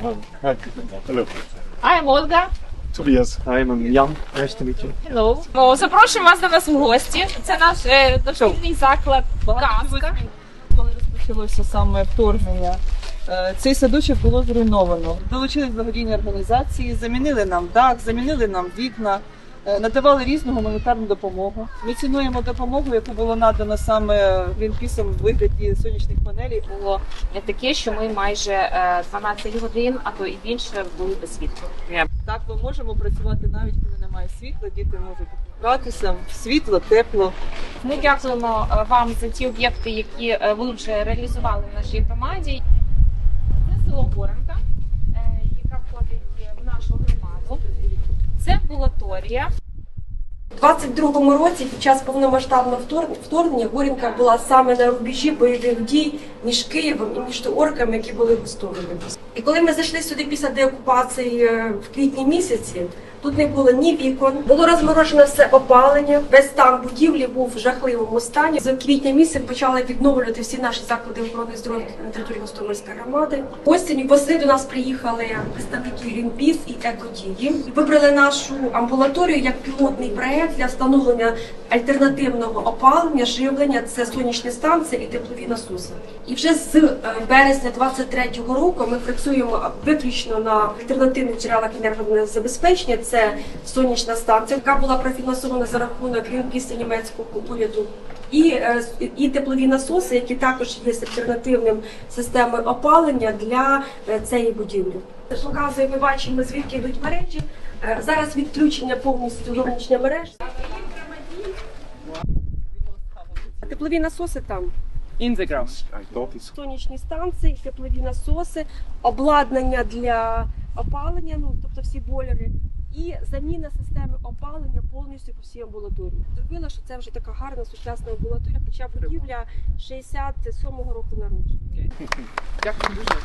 Hello. I'm Olga. Tobias. Hi, I'm Jan. Nice to meet you. Hello. О, Запрошуємо вас до нас в гості. Це наш е, дошкільний заклад Казка. Коли розпочалося саме вторгнення, е, цей садочок було зруйновано. Долучились благодійні організації, замінили нам дах, замінили нам вікна, надавали різну гуманітарну допомогу. Ми цінуємо допомогу, яку було надано саме Грінпісом в вигляді сонячних панелей. Було таке, що ми майже е, 12 годин, а то і більше були без світла. Так, ми можемо працювати навіть коли немає світла. Діти можуть гратися, світло, тепло. Ми дякуємо е, вам за ті об'єкти, які е, ви вже реалізували в нашій громаді. Це село Горенка, е, яка входить в нашу громаду. Амбулаторія. У 22-му році під час повномасштабного вторгнення Горінка була саме на рубежі бойових дій між Києвом і між орками, які були гостовими. І коли ми зайшли сюди після деокупації е, в квітні місяці, тут не було ні вікон, було розморожено все опалення, весь стан будівлі був в жахливому стані. З квітня місяця почали відновлювати всі наші заклади охорони здоров'я на території Гостомельської громади. Осінню восени до нас приїхали представники Greenpeace і Екодії. Вибрали нашу амбулаторію як пілотний проект для встановлення альтернативного опалення, живлення. Це сонячні станції і теплові насоси. І вже з е, березня 23-го року ми працюємо виключно на альтернативних джерелах енергозабезпечення. Це сонячна станція, яка була профінансована за рахунок Greenpeace німецького уряду. І, е, і теплові насоси, які також є альтернативним системою опалення для е, цієї будівлі. Показує, ми бачимо, звідки йдуть мережі. Е, Зараз відключення повністю зовнішня мережа. Теплові насоси там. In the ground. Сонячні станції, теплові насоси, обладнання для опалення, ну тобто всі бойлери, і заміна системи опалення повністю по всій амбулаторії. Зробила, що це вже така гарна сучасна амбулаторія, хоча будівля 67-го року народження. Дякую дуже.